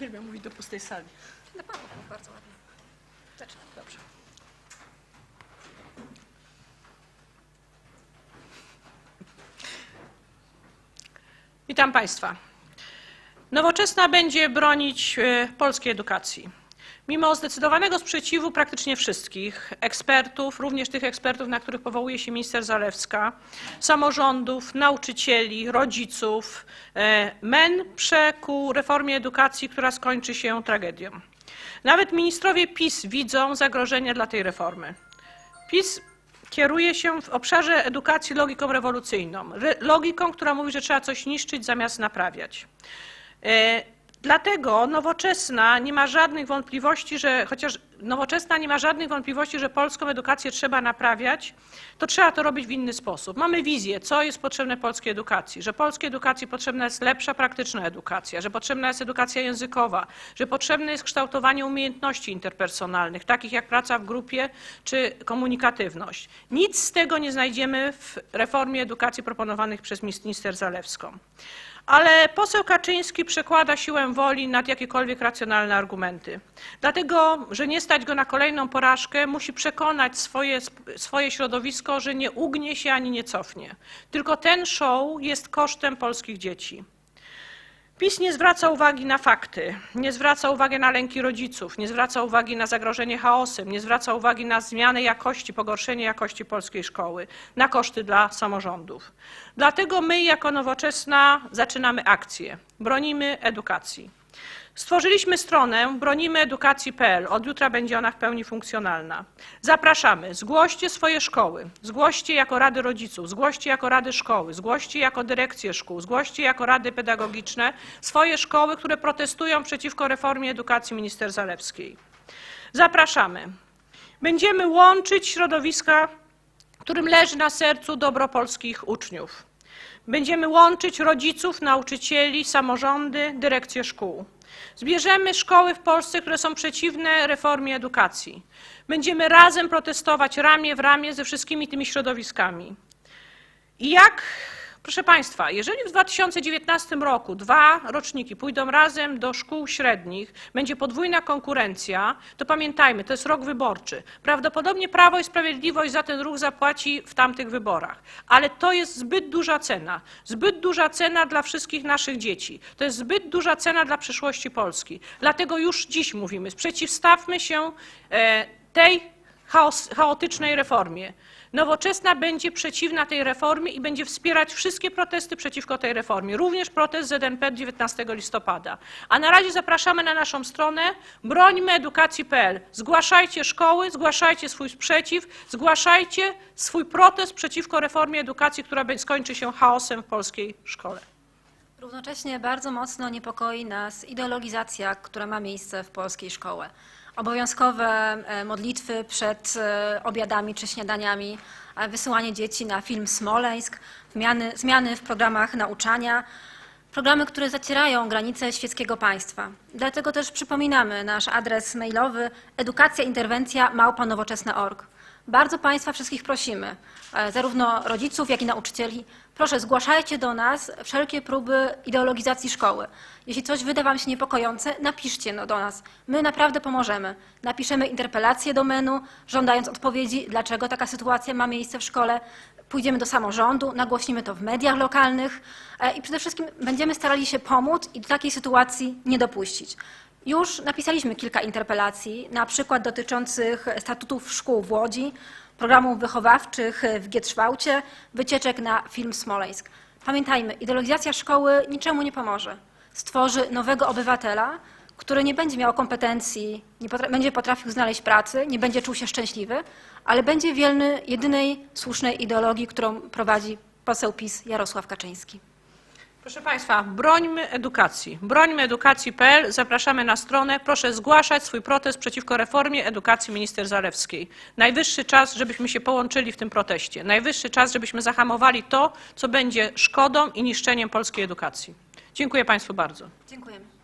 Uwielbiam mówić do pustej sali. Na Panu bardzo ładnie. Zacznę. Dobrze. Witam Państwa. Nowoczesna będzie bronić e, polskiej edukacji. Mimo zdecydowanego sprzeciwu praktycznie wszystkich ekspertów, również tych ekspertów, na których powołuje się minister Zalewska, samorządów, nauczycieli, rodziców, e, MEN prze ku reformie edukacji, która skończy się tragedią. Nawet ministrowie PiS widzą zagrożenie dla tej reformy. PiS kieruje się w obszarze edukacji logiką rewolucyjną, re- logiką, która mówi, że trzeba coś niszczyć zamiast naprawiać. Dlatego nowoczesna nie ma żadnych wątpliwości, że chociaż nowoczesna nie ma żadnych wątpliwości, że polską edukację trzeba naprawiać, to trzeba to robić w inny sposób. Mamy wizję, co jest potrzebne polskiej edukacji, że polskiej edukacji potrzebna jest lepsza praktyczna edukacja, że potrzebna jest edukacja językowa, że potrzebne jest kształtowanie umiejętności interpersonalnych, takich jak praca w grupie czy komunikatywność. Nic z tego nie znajdziemy w reformie edukacji proponowanych przez minister Zalewską. Ale poseł Kaczyński przekłada siłę woli nad jakiekolwiek racjonalne argumenty. Dlatego, że nie stać go na kolejną porażkę, musi przekonać swoje, swoje środowisko, że nie ugnie się ani nie cofnie. Tylko ten show jest kosztem polskich dzieci. PiS nie zwraca uwagi na fakty, nie zwraca uwagi na lęki rodziców, nie zwraca uwagi na zagrożenie chaosem, nie zwraca uwagi na zmianę jakości, pogorszenie jakości polskiej szkoły, na koszty dla samorządów. Dlatego my jako Nowoczesna zaczynamy akcję. Bronimy edukacji. Stworzyliśmy stronę bronimyedukacji.pl. Od jutra będzie ona w pełni funkcjonalna. Zapraszamy, zgłoście swoje szkoły, zgłoście jako rady rodziców, zgłoście jako rady szkoły, zgłoście jako dyrekcje szkół, zgłoście jako rady pedagogiczne swoje szkoły, które protestują przeciwko reformie edukacji minister Zalewskiej. Zapraszamy. Będziemy łączyć środowiska, którym leży na sercu dobro polskich uczniów. Będziemy łączyć rodziców, nauczycieli, samorządy, dyrekcje szkół. Zbierzemy szkoły w Polsce, które są przeciwne reformie edukacji. Będziemy razem protestować ramię w ramię ze wszystkimi tymi środowiskami. I jak, proszę Państwa, jeżeli w 2019 roku dwa roczniki pójdą razem do szkół średnich, będzie podwójna konkurencja, to pamiętajmy, to jest rok wyborczy. Prawdopodobnie Prawo i Sprawiedliwość za ten ruch zapłaci w tamtych wyborach, ale to jest zbyt duża cena, zbyt duża cena dla wszystkich naszych dzieci. To jest zbyt duża cena dla przyszłości Polski. Dlatego już dziś mówimy, sprzeciwstawmy się e, tej chaos, chaotycznej reformie. Nowoczesna będzie przeciwna tej reformie i będzie wspierać wszystkie protesty przeciwko tej reformie, również protest ZNP 19 listopada. A na razie zapraszamy na naszą stronę brońmyedukacji.pl. Zgłaszajcie szkoły, zgłaszajcie swój sprzeciw, zgłaszajcie swój protest przeciwko reformie edukacji, która skończy się chaosem w polskiej szkole. Równocześnie bardzo mocno niepokoi nas ideologizacja, która ma miejsce w polskiej szkole. Obowiązkowe e, modlitwy przed e, obiadami czy śniadaniami, wysyłanie dzieci na film Smoleńsk, zmiany, zmiany w programach nauczania, programy, które zacierają granice świeckiego państwa. Dlatego też przypominamy nasz adres mailowy edukacjainterwencja małpanowoczesna.org. Bardzo Państwa wszystkich prosimy, e, zarówno rodziców, jak i nauczycieli, proszę zgłaszajcie do nas wszelkie próby ideologizacji szkoły. Jeśli coś wyda Wam się niepokojące, napiszcie no do nas. My naprawdę pomożemy. Napiszemy interpelację do menu, żądając odpowiedzi, dlaczego taka sytuacja ma miejsce w szkole. Pójdziemy do samorządu, nagłośnimy to w mediach lokalnych e, i przede wszystkim będziemy starali się pomóc i do takiej sytuacji nie dopuścić. Już napisaliśmy kilka interpelacji, na przykład dotyczących statutów szkół w Łodzi, programów wychowawczych w Gietrzwałcie, wycieczek na film Smoleńsk. Pamiętajmy, ideologizacja szkoły niczemu nie pomoże. Stworzy nowego obywatela, który nie będzie miał kompetencji, nie będzie potrafił znaleźć pracy, nie będzie czuł się szczęśliwy, ale będzie wierny jedynej słusznej ideologii, którą prowadzi poseł PiS Jarosław Kaczyński. Proszę Państwa, brońmy edukacji. Brońmy edukacji.pl. Zapraszamy na stronę. Proszę zgłaszać swój protest przeciwko reformie edukacji minister Zalewskiej. Najwyższy czas, żebyśmy się połączyli w tym proteście. Najwyższy czas, żebyśmy zahamowali to, co będzie szkodą i niszczeniem polskiej edukacji. Dziękuję Państwu bardzo. Dziękujemy.